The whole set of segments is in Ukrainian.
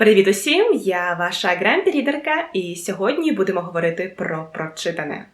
Привіт усім! Я ваша грампі-рідерка, і сьогодні будемо говорити про прочитане.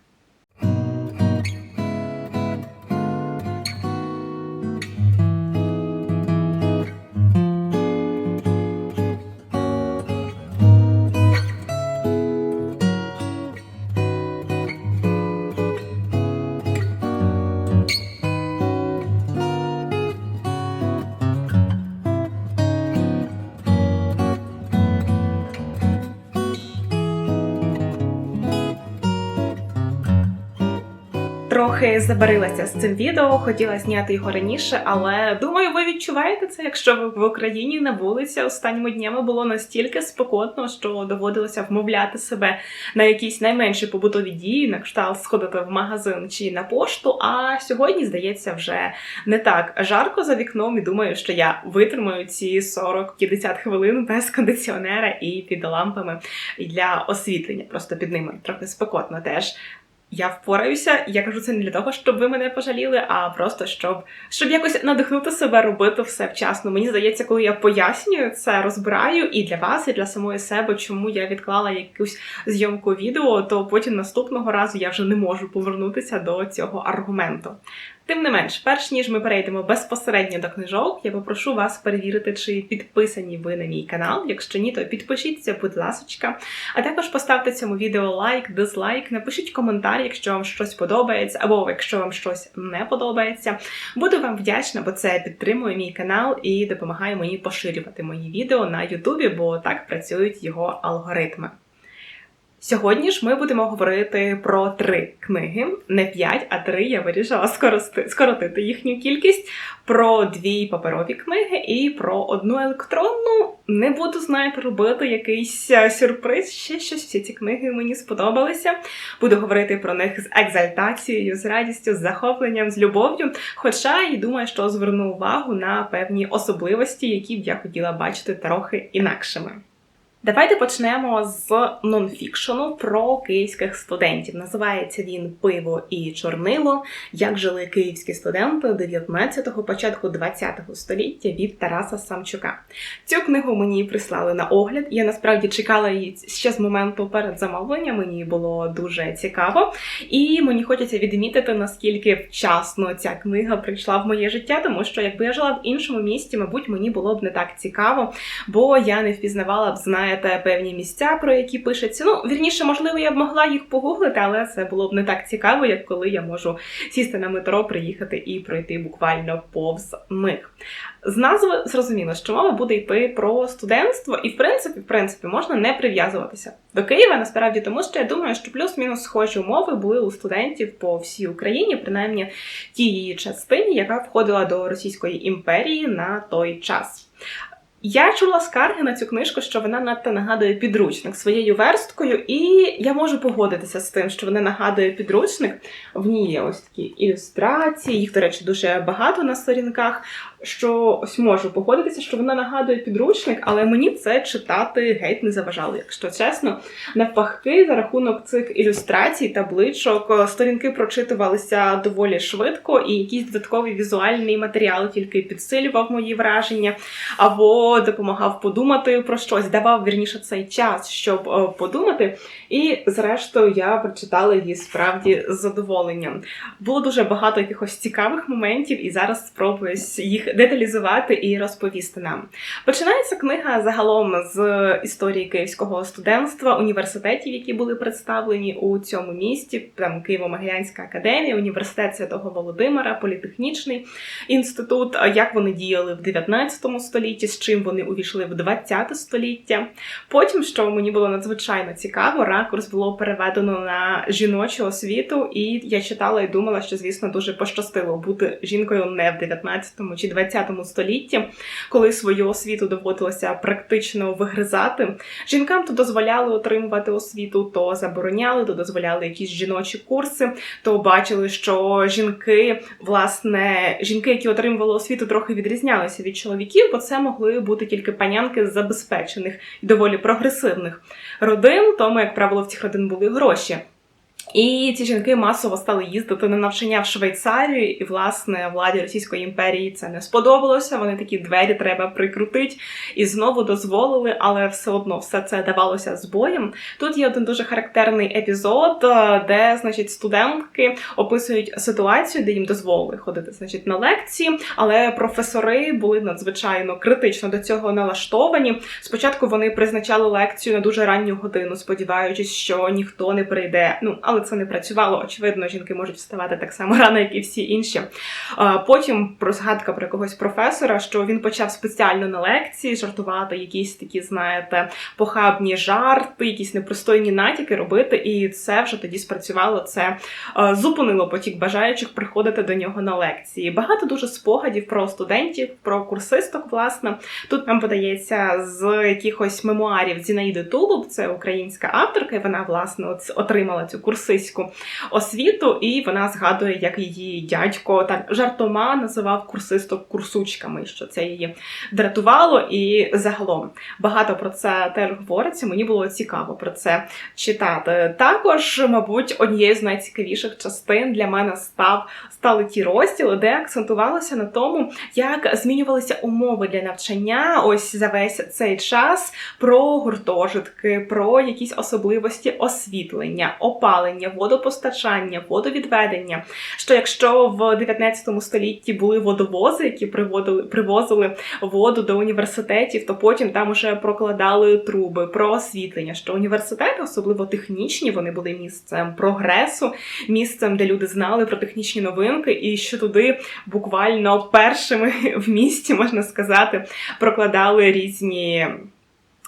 Трохи забарилася з цим відео, хотіла зняти його раніше, але думаю, ви відчуваєте це, якщо ви в Україні на вулиці останніми днями було настільки спекотно, що доводилося вмовляти себе на якісь найменші побутові дії, на кшталт сходити в магазин чи на пошту. А сьогодні, здається, вже не так жарко за вікном, і думаю, що я витримаю ці 40-50 хвилин без кондиціонера і під лампами для освітлення. Просто під ними трохи спекотно теж. Я впораюся, я кажу це не для того, щоб ви мене пожаліли, а просто щоб щоб якось надихнути себе робити все вчасно. Мені здається, коли я пояснюю це, розбираю і для вас, і для самої себе, чому я відклала якусь зйомку відео, то потім наступного разу я вже не можу повернутися до цього аргументу. Тим не менш, перш ніж ми перейдемо безпосередньо до книжок, я попрошу вас перевірити, чи підписані ви на мій канал. Якщо ні, то підпишіться, будь ласочка. А також поставте цьому відео лайк, дизлайк, напишіть коментар, якщо вам щось подобається, або якщо вам щось не подобається. Буду вам вдячна, бо це підтримує мій канал і допомагає мені поширювати мої відео на Ютубі, бо так працюють його алгоритми. Сьогодні ж ми будемо говорити про три книги, не п'ять, а три. Я вирішила скорости, скоротити їхню кількість, про дві паперові книги і про одну електронну. Не буду, знаєте, робити якийсь е, сюрприз. Ще щось всі ці книги мені сподобалися. Буду говорити про них з екзальтацією, з радістю, з захопленням, з любов'ю. Хоча і думаю, що зверну увагу на певні особливості, які б я хотіла бачити трохи інакшими. Давайте почнемо з нонфікшену про київських студентів. Називається він Пиво і чорнило. Як жили київські студенти 19-го, початку 20-го століття від Тараса Самчука. Цю книгу мені прислали на огляд. Я насправді чекала її ще з моменту перед замовленням. Мені було дуже цікаво, і мені хочеться відмітити, наскільки вчасно ця книга прийшла в моє життя, тому що якби я жила в іншому місті, мабуть, мені було б не так цікаво, бо я не впізнавала б знає знаєте певні місця, про які пишеться. Ну, вірніше, можливо, я б могла їх погуглити, але це було б не так цікаво, як коли я можу сісти на метро, приїхати і пройти буквально повз них. З назви зрозуміло, що мова буде йти про студентство, і в принципі, в принципі, можна не прив'язуватися до Києва, насправді, тому що я думаю, що плюс-мінус схожі умови були у студентів по всій Україні, принаймні тій її частині, яка входила до Російської імперії на той час. Я чула скарги на цю книжку, що вона надто нагадує підручник своєю версткою, і я можу погодитися з тим, що вона нагадує підручник. В ній є ось такі ілюстрації, їх, до речі, дуже багато на сторінках. Що ось можу погодитися, що вона нагадує підручник, але мені це читати геть не заважало, якщо чесно. Навпаки, за рахунок цих ілюстрацій, табличок, сторінки прочитувалися доволі швидко, і якийсь додатковий візуальний матеріал тільки підсилював мої враження. або допомагав подумати про щось, давав вірніше цей час, щоб е, подумати. І, зрештою, я прочитала її справді з задоволенням. Було дуже багато якихось цікавих моментів, і зараз спробую їх деталізувати і розповісти нам. Починається книга загалом з історії київського студентства, університетів, які були представлені у цьому місті. Там Києво-Могилянська академія, університет Святого Володимира, політехнічний інститут, як вони діяли в 19 столітті, з чим вони увійшли в 20 століття. Потім, що мені було надзвичайно цікаво, ракурс було переведено на жіночу освіту, і я читала і думала, що, звісно, дуже пощастило бути жінкою не в 19 чи 20 столітті, коли свою освіту доводилося практично вигризати. Жінкам то дозволяли отримувати освіту, то забороняли, то дозволяли якісь жіночі курси, то бачили, що жінки, власне, жінки, які отримували освіту, трохи відрізнялися від чоловіків, бо це могли бути тільки панянки з забезпечених і доволі прогресивних родин, тому, як правило, в цих родин були гроші. І ці жінки масово стали їздити на навчання в Швейцарію, і власне владі Російської імперії це не сподобалося. Вони такі двері треба прикрутити і знову дозволили, але все одно все це давалося з боєм. Тут є один дуже характерний епізод, е, де, значить, студентки описують ситуацію, де їм дозволили ходити, значить, на лекції, але професори були надзвичайно критично до цього налаштовані. Спочатку вони призначали лекцію на дуже ранню годину, сподіваючись, що ніхто не прийде. Ну але це не працювало. Очевидно, жінки можуть вставати так само рано, як і всі інші. Потім про згадка про якогось професора, що він почав спеціально на лекції жартувати, якісь такі, знаєте, похабні жарти, якісь непристойні натяки робити, і це вже тоді спрацювало. Це зупинило потік бажаючих приходити до нього на лекції. Багато дуже спогадів про студентів, про курсисток. Власне, тут нам подається з якихось мемуарів Зінаїди Тулуб, це українська авторка, і вона власне отримала цю курсистку російську освіту, і вона згадує, як її дядько так жартома називав курсисток курсучками, що це її дратувало. І загалом багато про це теж говориться. Мені було цікаво про це читати. Також, мабуть, однією з найцікавіших частин для мене став стали ті розділи, де акцентувалося на тому, як змінювалися умови для навчання. Ось за весь цей час про гуртожитки, про якісь особливості освітлення, опалення опалення, водопостачання, водовідведення. Що якщо в 19 столітті були водовози, які приводили, привозили воду до університетів, то потім там уже прокладали труби про освітлення. Що університети, особливо технічні, вони були місцем прогресу, місцем, де люди знали про технічні новинки, і що туди буквально першими в місті можна сказати прокладали різні.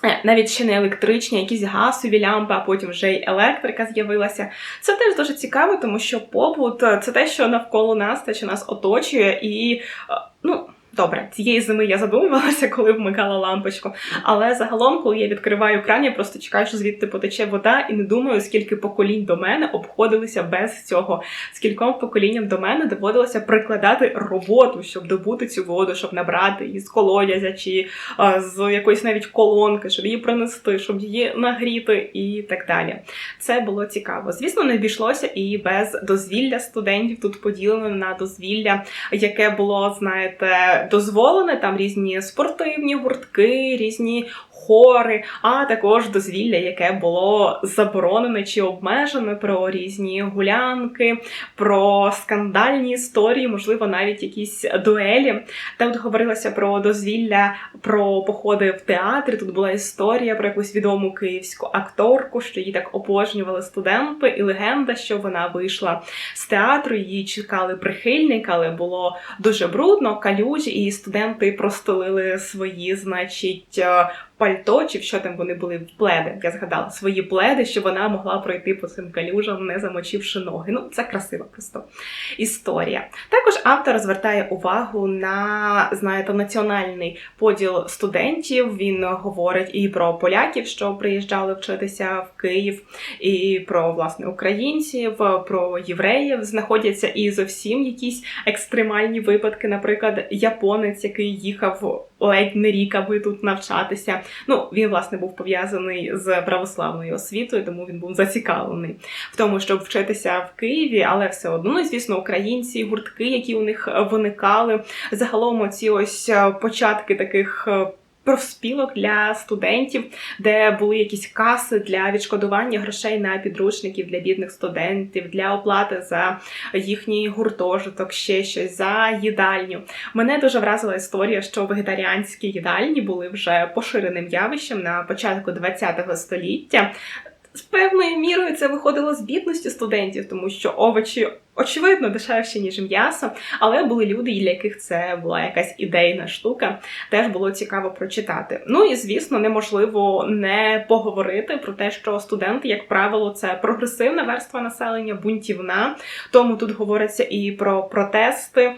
Е, навіть ще не електричні, якісь газові лямпи, а потім вже й електрика з'явилася. Це теж дуже цікаво, тому що побут це те, що навколо нас, те, що нас оточує, і е, ну. Добре, цієї зими я задумувалася, коли вмикала лампочку. Але загалом, коли я відкриваю кран, я просто чекаю, що звідти потече вода, і не думаю, скільки поколінь до мене обходилися без цього. Скільком поколінням до мене доводилося прикладати роботу, щоб добути цю воду, щоб набрати її з колодязя чи а, з якоїсь навіть колонки, щоб її принести, щоб її нагріти і так далі. Це було цікаво. Звісно, не обійшлося і без дозвілля студентів. Тут поділено на дозвілля, яке було, знаєте дозволене там різні спортивні гуртки, різні хори, а також дозвілля, яке було заборонене чи обмежене про різні гулянки, про скандальні історії, можливо, навіть якісь дуелі. Тут говорилося про дозвілля, про походи в театрі. Тут була історія про якусь відому київську акторку, що її так обожнювали студенти, і легенда, що вона вийшла з театру. Її чекали прихильники, але було дуже брудно, калюжі, і студенти простелили свої, значить, пальто, чи в що там вони були в пледи. Я згадала свої пледи, щоб вона могла пройти по цим калюжам, не замочивши ноги. Ну, це красива просто історія. Також автор звертає увагу на, знаєте, національний поділ студентів. Він говорить і про поляків, що приїжджали вчитися в Київ, і про власне українців, про євреїв. Знаходяться і зовсім якісь екстремальні випадки, наприклад, японець, який їхав ледь не рік, аби тут навчатися. Ну, він, власне, був пов'язаний з православною освітою, тому він був зацікавлений в тому, щоб вчитися в Києві, але все одно, ну, звісно, українці, гуртки, які у них виникали. Загалом, оці ось е, початки таких. Профспілок для студентів, де були якісь каси для відшкодування грошей на підручників для бідних студентів, для оплати за їхній гуртожиток, ще щось за їдальню. Мене дуже вразила історія, що вегетаріанські їдальні були вже поширеним явищем на початку ХХ століття. З певною мірою це виходило з бідності студентів, тому що овочі очевидно дешевші, ніж м'ясо, але були люди, для яких це була якась ідейна штука. Теж було цікаво прочитати. Ну і звісно, неможливо не поговорити про те, що студенти, як правило, це прогресивна верства населення, бунтівна. Тому тут говориться і про протести.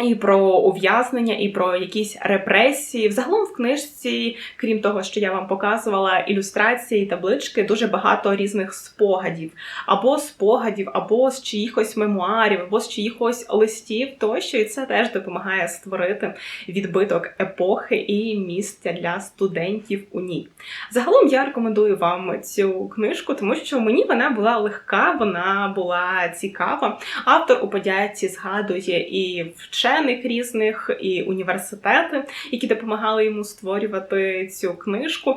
І про ув'язнення, і про якісь репресії. Взагалом в книжці, крім того, що я вам показувала, ілюстрації, таблички, дуже багато різних спогадів, або спогадів, або з чиїхось мемуарів, або з чиїхось листів тощо, і це теж допомагає створити відбиток епохи і місця для студентів у ній. Загалом я рекомендую вам цю книжку, тому що мені вона була легка, вона була цікава. Автор у подяці згадує і вчених різних, і університети, які допомагали йому створювати цю книжку.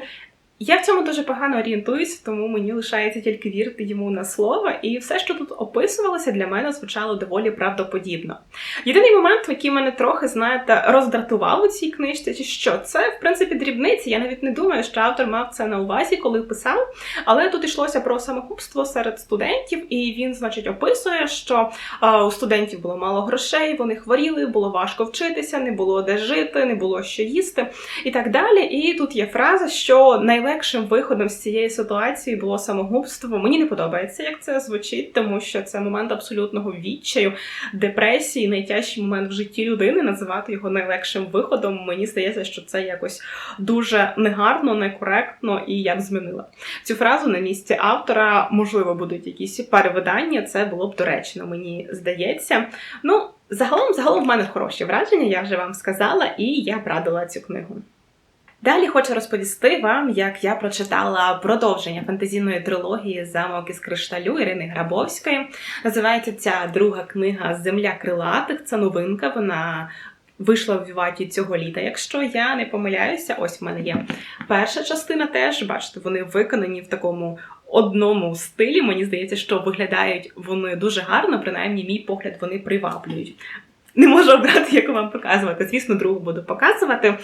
Я в цьому дуже погано орієнтуюся, тому мені лишається тільки вірити йому на слово, і все, що тут описувалося, для мене звучало доволі правдоподібно. Єдиний момент, який мене трохи, знаєте, роздратував у цій книжці, що це в принципі дрібниці. Я навіть не думаю, що автор мав це на увазі, коли писав. Але тут йшлося про самогубство серед студентів, і він, значить, описує, що у студентів було мало грошей, вони хворіли, було важко вчитися, не було де жити, не було що їсти і так далі. І тут є фраза, що найлегше найлегшим виходом з цієї ситуації було самогубство. Мені не подобається, як це звучить, тому що це момент абсолютного відчаю, депресії, найтяжчий момент в житті людини. Називати його найлегшим виходом. Мені здається, що це якось дуже негарно, некоректно, і я б змінила цю фразу на місці автора. Можливо, будуть якісь перевидання. Це було б доречно, мені здається. Ну. Загалом, загалом в мене хороші враження, я вже вам сказала, і я б радила цю книгу. Далі хочу розповісти вам, як я прочитала продовження фантазійної трилогії Замок із кришталю Ірини Грабовської. Називається ця друга книга Земля крилатих. Це новинка. Вона вийшла в Віваті цього літа. Якщо я не помиляюся, ось в мене є перша частина. Теж бачите, вони виконані в такому. Одному стилі мені здається, що виглядають вони дуже гарно, принаймні, мій погляд, вони приваблюють. Не можу обрати, яку вам показувати. Звісно, другу буду показувати.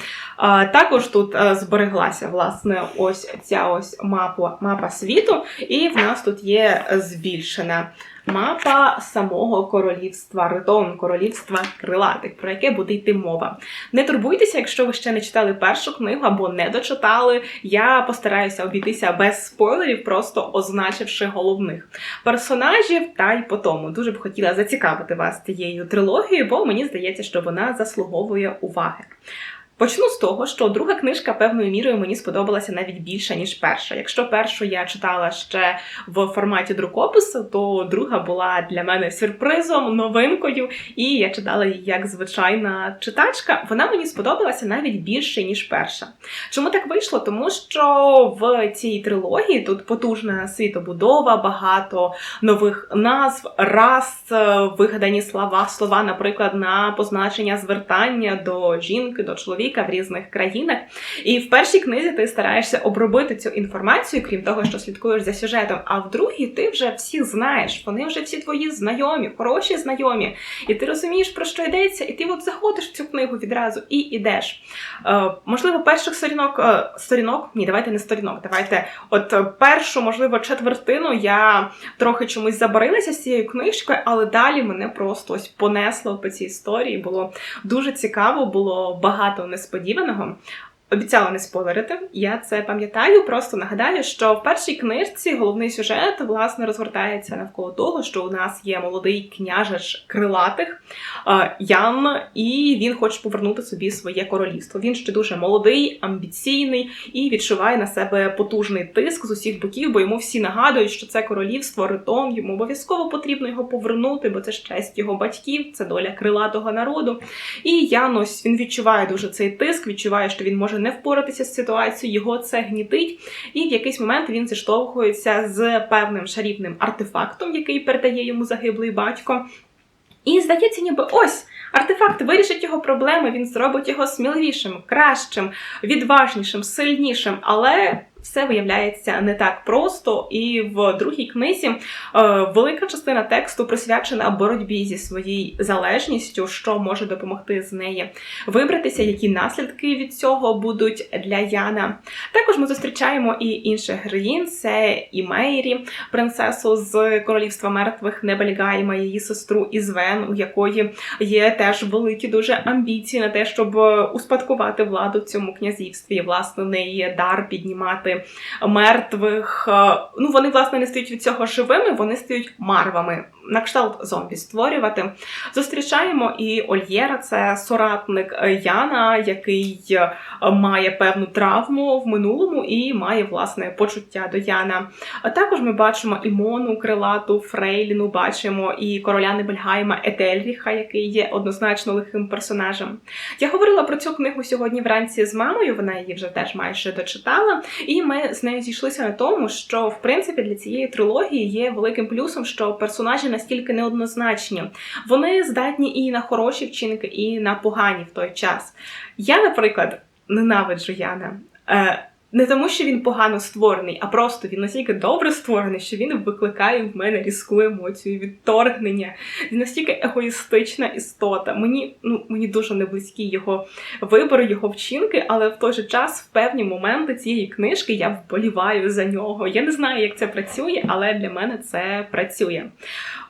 Також тут збереглася власне ось ця ось мапа, мапа світу, і в нас тут є збільшена мапа самого королівства, ритон королівства крилатих, про яке буде йти мова. Не турбуйтеся, якщо ви ще не читали першу книгу або не дочитали. Я постараюся обійтися без спойлерів, просто означивши головних персонажів, та й по тому. Дуже б хотіла зацікавити вас цією трилогією, бо мені здається, що вона заслуговує уваги. Почну з того, що друга книжка певною мірою мені сподобалася навіть більше, ніж перша. Якщо першу я читала ще в форматі друкопису, то друга була для мене сюрпризом, новинкою, і я читала її як звичайна читачка. Вона мені сподобалася навіть більше, ніж перша. Чому так вийшло? Тому що в цій трилогії тут потужна світобудова, багато нових назв, рас, вигадані слова, слова, наприклад, на позначення звертання до жінки, до чоловіка чоловіка в різних країнах. І в першій книзі ти стараєшся обробити цю інформацію, крім того, що слідкуєш за сюжетом. А в другій ти вже всіх знаєш, вони вже всі твої знайомі, хороші знайомі. І ти розумієш, про що йдеться, і ти от заходиш в цю книгу відразу і йдеш. Е, можливо, перших сторінок е, сторінок, ні, давайте не сторінок, давайте, от е, першу, можливо, четвертину я трохи чомусь забарилася з цією книжкою, але далі мене просто ось понесло по цій історії. Було дуже цікаво, було багато несподіваного. Обіцяла не спойлерити, я це пам'ятаю. Просто нагадаю, що в першій книжці головний сюжет власне розгортається навколо того, що у нас є молодий княжич крилатих Ян, і він хоче повернути собі своє королівство. Він ще дуже молодий, амбіційний і відчуває на себе потужний тиск з усіх боків, бо йому всі нагадують, що це королівство ритом, йому обов'язково потрібно його повернути, бо це ж честь його батьків, це доля крилатого народу. І Ян ось він відчуває дуже цей тиск, відчуває, що він може не впоратися з ситуацією, його це гнітить, і в якийсь момент він зіштовхується з певним шарівним артефактом, який передає йому загиблий батько. І здається, ніби ось артефакт вирішить його проблеми, він зробить його сміливішим, кращим, відважнішим, сильнішим. Але все виявляється не так просто, і в другій книзі е, велика частина тексту присвячена боротьбі зі своєю залежністю, що може допомогти з неї вибратися, які наслідки від цього будуть для Яна. Також ми зустрічаємо і інших героїн: це і Мейрі, принцесу з королівства мертвих Небельгайма, її сестру Ізвен, у якої є теж великі дуже амбіції на те, щоб успадкувати владу в цьому князівстві. Власне, неї дар піднімати мертвих. Е, ну, вони, власне, не стають від цього живими, вони стають марвами. На кшталт зомбі створювати. Зустрічаємо і Ольєра, це соратник Яна, який е, має певну травму в минулому і має власне почуття до Яна. А також ми бачимо і Мону, Крилату, Фрейліну, бачимо і короля Небельгайма Етельріха, який є однозначно лихим персонажем. Я говорила про цю книгу сьогодні вранці з мамою, вона її вже теж майже дочитала, і ми з нею зійшлися на тому, що в принципі для цієї трилогії є великим плюсом, що персонажі настільки неоднозначні. Вони здатні і на хороші вчинки, і на погані в той час. Я, наприклад, ненавиджу Яна. Е, не тому, що він погано створений, а просто він настільки добре створений, що він викликає в мене різку емоцію, відторгнення. Він настільки егоїстична істота. Мені ну мені дуже не близькі його вибори, його вчинки, але в той же час, в певні моменти цієї книжки, я вболіваю за нього. Я не знаю, як це працює, але для мене це працює.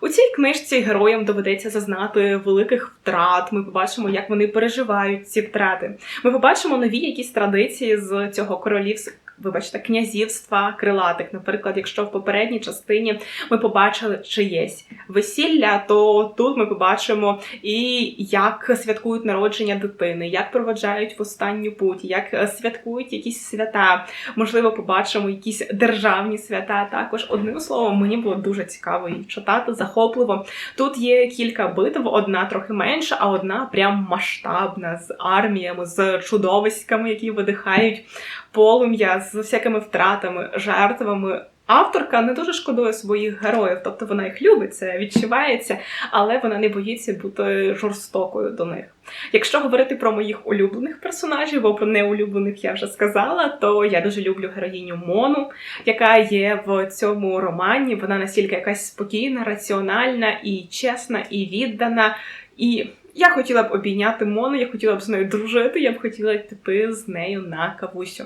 У цій книжці героям доведеться зазнати великих втрат. Ми побачимо, як вони переживають ці втрати. Ми побачимо нові якісь традиції з цього королівського вибачте, князівства крилатих. Наприклад, якщо в попередній частині ми побачили чиєсь весілля, то тут ми побачимо і як святкують народження дитини, як проводжають в останню путь, як святкують якісь свята. Можливо, побачимо якісь державні свята. Також одним словом, мені було дуже цікаво її читати, захопливо. Тут є кілька битв, одна трохи менша, а одна прям масштабна з арміями, з чудовиськами, які видихають полум'я з всякими втратами, жертвами. Авторка не дуже шкодує своїх героїв, тобто вона їх любить, це відчувається, але вона не боїться бути жорстокою до них. Якщо говорити про моїх улюблених персонажів, бо про неулюблених я вже сказала, то я дуже люблю героїню Мону, яка є в цьому романі. Вона настільки якась спокійна, раціональна і чесна, і віддана. І я хотіла б обійняти Мону, я хотіла б з нею дружити, я б хотіла піти з нею на кавусю.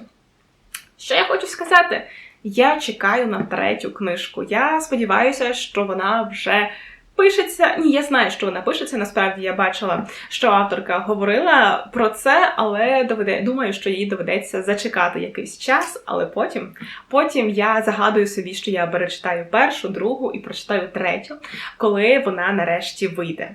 Що я хочу сказати? Я чекаю на третю книжку. Я сподіваюся, що вона вже пишеться. Ні, я знаю, що вона пишеться. Насправді я бачила, що авторка говорила про це, але доведе, думаю, що їй доведеться зачекати якийсь час, але потім потім я загадую собі, що я перечитаю першу, другу і прочитаю третю, коли вона нарешті вийде.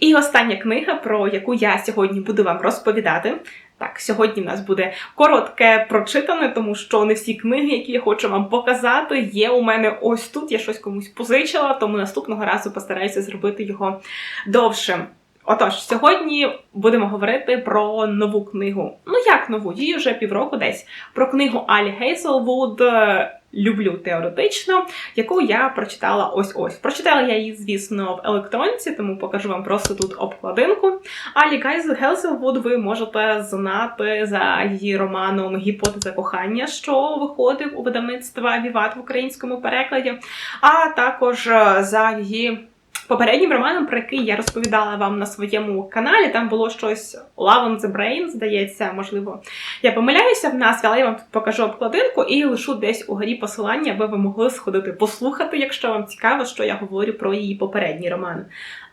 І остання книга, про яку я сьогодні буду вам розповідати. Так, сьогодні в нас буде коротке прочитане, тому що не всі книги, які я хочу вам показати, є у мене ось тут. Я щось комусь позичила, тому наступного разу постараюся зробити його довшим. Отож, сьогодні будемо говорити про нову книгу. Ну як нову? Її вже півроку десь про книгу Алі Гейселвуд люблю теоретично, яку я прочитала ось ось. Прочитала я її, звісно, в електронці, тому покажу вам просто тут обкладинку. Алі Гелселвуд ви можете знати за її романом Гіпотеза кохання, що виходив у видавництва Віват в українському перекладі, а також за її. Попереднім романом, про який я розповідала вам на своєму каналі, там було щось Love on the Brain, здається, можливо, я помиляюся в назві, але я вам тут покажу обкладинку і лишу десь у горі посилання, аби ви могли сходити послухати, якщо вам цікаво, що я говорю про її попередній роман.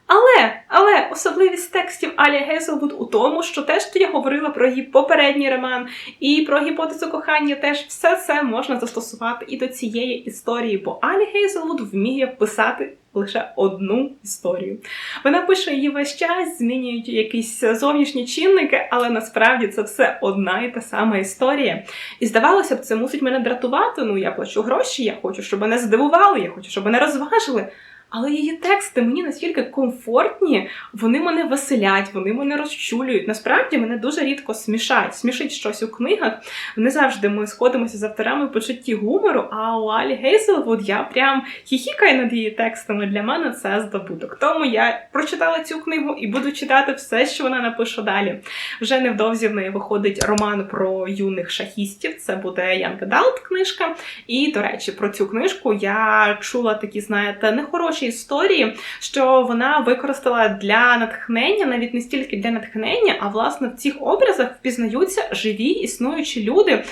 Але але особливість текстів Алі Гейселвуд у тому, що те, що я говорила про її попередній роман і про гіпотезу кохання, теж все це можна застосувати і до цієї історії, бо Алі Гейселвуд вміє писати лише одну історію. Вона пише її весь час, змінюють якісь зовнішні чинники, але насправді це все одна і та сама історія. І здавалося б, це мусить мене дратувати. Ну я плачу гроші, я хочу, щоб мене здивували, я хочу, щоб мене розважили. Але її тексти мені настільки комфортні, вони мене веселять, вони мене розчулюють. Насправді мене дуже рідко смішають. Смішить щось у книгах. Не завжди ми сходимося з авторами почутті гумору. А у Алі Гейселвуд я прям хіхікаю над її текстами. Для мене це здобуток. Тому я прочитала цю книгу і буду читати все, що вона напише далі. Вже невдовзі в неї виходить роман про юних шахістів. Це буде Young Adult книжка. І, до речі, про цю книжку я чула такі, знаєте, нехороші хороші історії, що вона використала для натхнення, навіть не стільки для натхнення, а власне в цих образах впізнаються живі існуючі люди.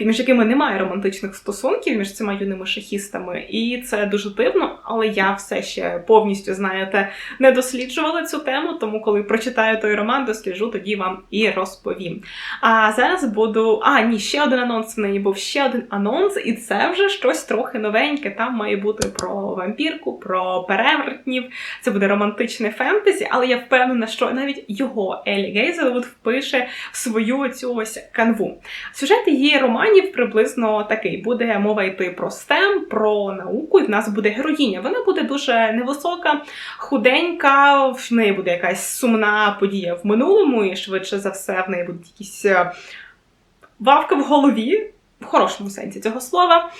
Між якими немає романтичних стосунків між цими юними шахістами, і це дуже дивно. Але я все ще повністю знаєте не досліджувала цю тему. Тому коли прочитаю той роман, досліджу, тоді вам і розповім. А зараз буду. А, ні, ще один анонс в неї був ще один анонс, і це вже щось трохи новеньке. Там має бути про вампірку, про перевертнів. Це буде романтичне фентезі, але я впевнена, що навіть його Елі Гейзелвуд впише в свою цю ось канву. Сюжет її романів приблизно такий: буде мова йти про STEM, про науку, і в нас буде героїня. Вона буде дуже невисока, худенька, в неї буде якась сумна подія в минулому, і швидше за все, в неї будуть якісь е, вавки в голові, в хорошому сенсі цього слова.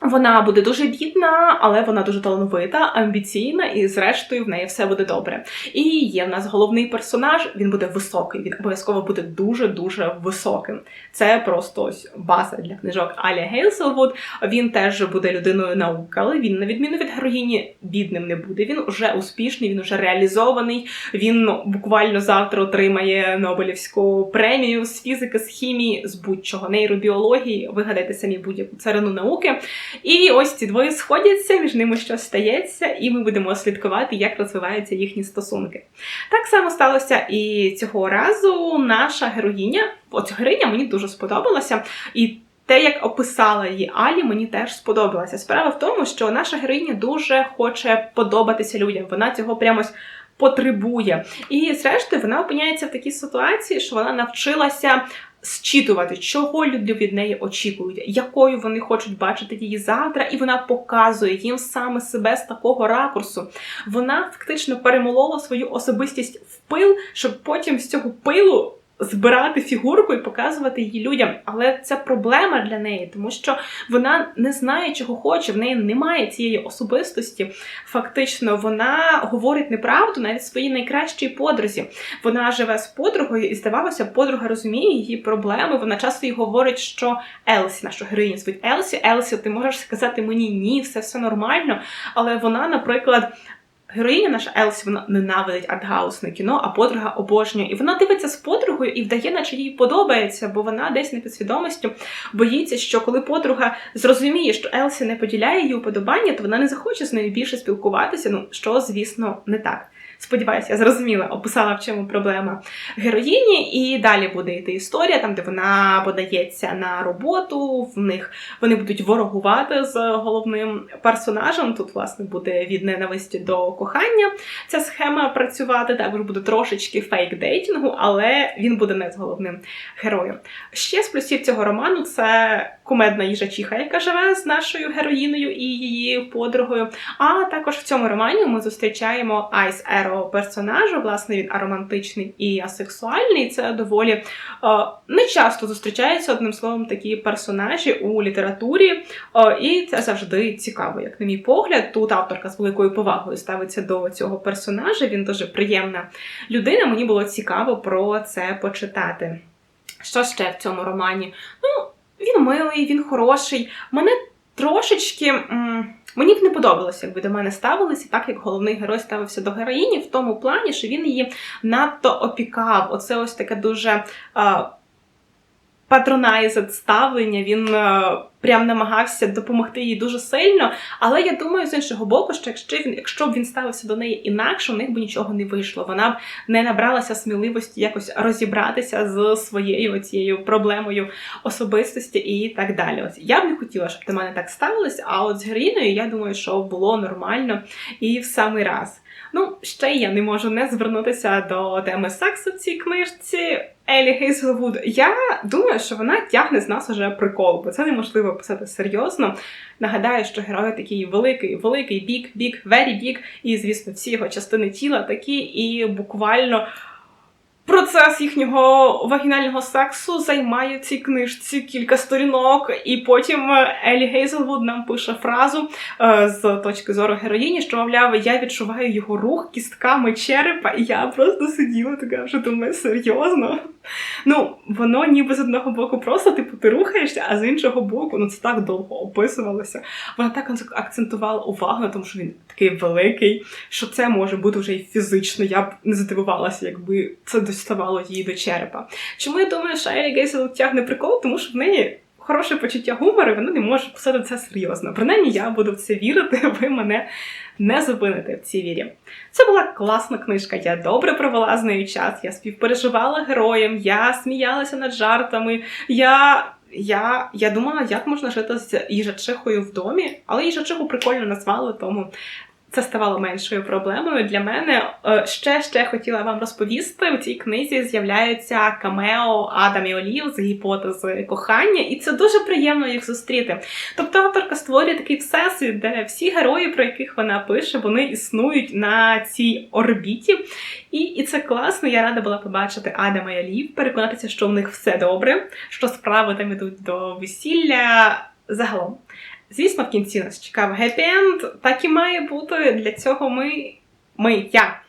Вона буде дуже бідна, але вона дуже талановита, амбіційна, і зрештою в неї все буде добре. І є в нас головний персонаж, він буде високий, він обов'язково буде дуже-дуже високим. Це просто ось база для книжок Алі Гейселвуд. Він теж буде людиною науки, але він, на відміну від героїні, бідним не буде. Він вже успішний, він вже реалізований. Він ну, буквально завтра отримає Нобелівську премію з фізики, з хімії, з будь-чого, нейробіології. Вигадайте самі будь-яку царину науки. І ось ці двоє сходяться, між ними щось стається, і ми будемо слідкувати, як розвиваються їхні стосунки. Так само сталося і цього разу наша героїня, от героїня мені дуже сподобалася. І те, як описала її Алі, мені теж сподобалося. Справа в тому, що наша героїня дуже хоче подобатися людям. Вона цього прямось потребує. І зрештою вона опиняється в такій ситуації, що вона навчилася зчитувати, чого люди від неї очікують, якою вони хочуть бачити її завтра, і вона показує їм саме себе з такого ракурсу. Вона фактично перемолола свою особистість в пил, щоб потім з цього пилу. Збирати фігурку і показувати її людям, але це проблема для неї, тому що вона не знає, чого хоче, в неї немає цієї особистості. Фактично, вона говорить неправду навіть своїй найкращій подрузі. Вона живе з подругою, і здавалося, подруга розуміє її проблеми. Вона часто їй говорить, що Елсі, нашу героїню звуть Елсі, Елсі, ти можеш сказати мені ні, все все нормально. Але вона, наприклад. Героїня наша Елсі, вона ненавидить артгаусне кіно, а подруга обожнює. І вона дивиться з подругою і вдає, наче їй подобається, бо вона десь на підсвідомістю боїться, що коли подруга зрозуміє, що Елсі не поділяє її уподобання, то вона не захоче з нею більше спілкуватися. Ну що, звісно, не так. Сподіваюся, я зрозуміла, описала в чому проблема героїні, і далі буде йти історія, там де вона подається на роботу. В них вони будуть ворогувати з головним персонажем. Тут, власне, буде від ненависті до кохання ця схема працювати. Також буде трошечки фейк-дейтингу, але він буде не з головним героєм. Ще з плюсів цього роману це кумедна їжачиха, яка живе з нашою героїною і її подругою. А також в цьому романі ми зустрічаємо Айс Еро персонажа. Власне, він аромантичний і асексуальний. Це доволі е, не часто зустрічаються одним словом такі персонажі у літературі, е, і це завжди цікаво, як на мій погляд. Тут авторка з великою повагою ставиться до цього персонажа. Він дуже приємна людина. Мені було цікаво про це почитати. Що ще в цьому романі? Ну, він милий, він хороший. Мене трошечки. м, Мені б не подобалося, якби до мене ставилися, так як головний герой ставився до героїні, в тому плані, що він її надто опікав. Оце ось таке дуже патронайзед ставлення. Він е, прям намагався допомогти їй дуже сильно. Але я думаю, з іншого боку, що якщо він, якщо б він ставився до неї інакше, у них би нічого не вийшло. Вона б не набралася сміливості якось розібратися з своєю цією проблемою особистості і так далі. Ось я б не хотіла, щоб до мене так ставилось, а от з героїною я думаю, що було нормально і в самий раз. Ну, ще я не можу не звернутися до теми сексу в цій книжці. Елі Гейзелвуд. Я думаю, що вона тягне з нас уже прикол, бо це неможливо писати серйозно. Нагадаю, що герой такий великий, великий бік, бік, very big, і, звісно, всі його частини тіла такі, і буквально. Процес їхнього вагінального сексу займає цій книжці кілька сторінок, і потім Елі Гейзелвуд нам пише фразу е, з точки зору героїні, що мовляв, я відчуваю його рух кістками черепа, і я просто сиділа така, що думаю, серйозно. Ну, воно ніби з одного боку просто типу ти рухаєшся, а з іншого боку, ну це так довго описувалося. Вона так акцентувала увагу на тому, що він такий великий, що це може бути вже і фізично. Я б не здивувалася, якби це доставало її до черепа. Чому я думаю, що Ері Гейсел тягне прикол? Тому що в неї. Хороше почуття гумору, і вона не може писати це серйозно. Принаймні, я буду в це вірити, ви мене не зупините в цій вірі. Це була класна книжка. Я добре провела з нею час. Я співпереживала героям, я сміялася над жартами. Я. Я, я думала, як можна жити з їжачихою в домі, але їжачиху прикольно назвали, тому це ставало меншою проблемою для мене. Е, Ще ще хотіла вам розповісти. У цій книзі з'являються камео Адам і Олів з гіпотези кохання, і це дуже приємно їх зустріти. Тобто авторка створює такий всесвіт, де всі герої, про яких вона пише, вони існують на цій орбіті. І, і це класно. Я рада була побачити Адама і Олів, переконатися, що в них все добре, що справи там ідуть до весілля загалом. Звісно, в кінці нас чекав гепі-енд, так і має бути. Для цього ми. Ми, я.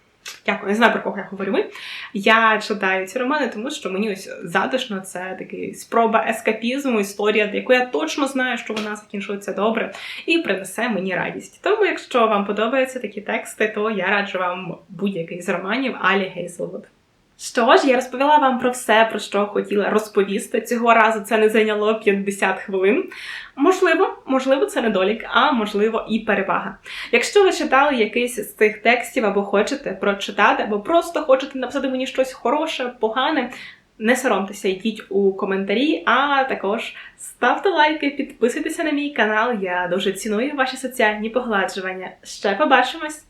Дякую, не знаю про кого я говорю ми. Я читаю ці романи, тому що мені ось затишно це такий спроба ескапізму, історія, яку я точно знаю, що вона закінчується добре і принесе мені радість. Тому, якщо вам подобаються такі тексти, то я раджу вам будь-який з романів Алі Що ж, я розповіла вам про все, про що хотіла розповісти. Цього разу це не зайняло 50 хвилин. Можливо, можливо, це недолік, а можливо, і перевага. Якщо ви читали якийсь з цих текстів або хочете прочитати, або просто хочете написати мені щось хороше, погане. Не соромтеся, йдіть у коментарі, а також ставте лайки, підписуйтеся на мій канал. Я дуже ціную ваші соціальні погладжування. Ще побачимось!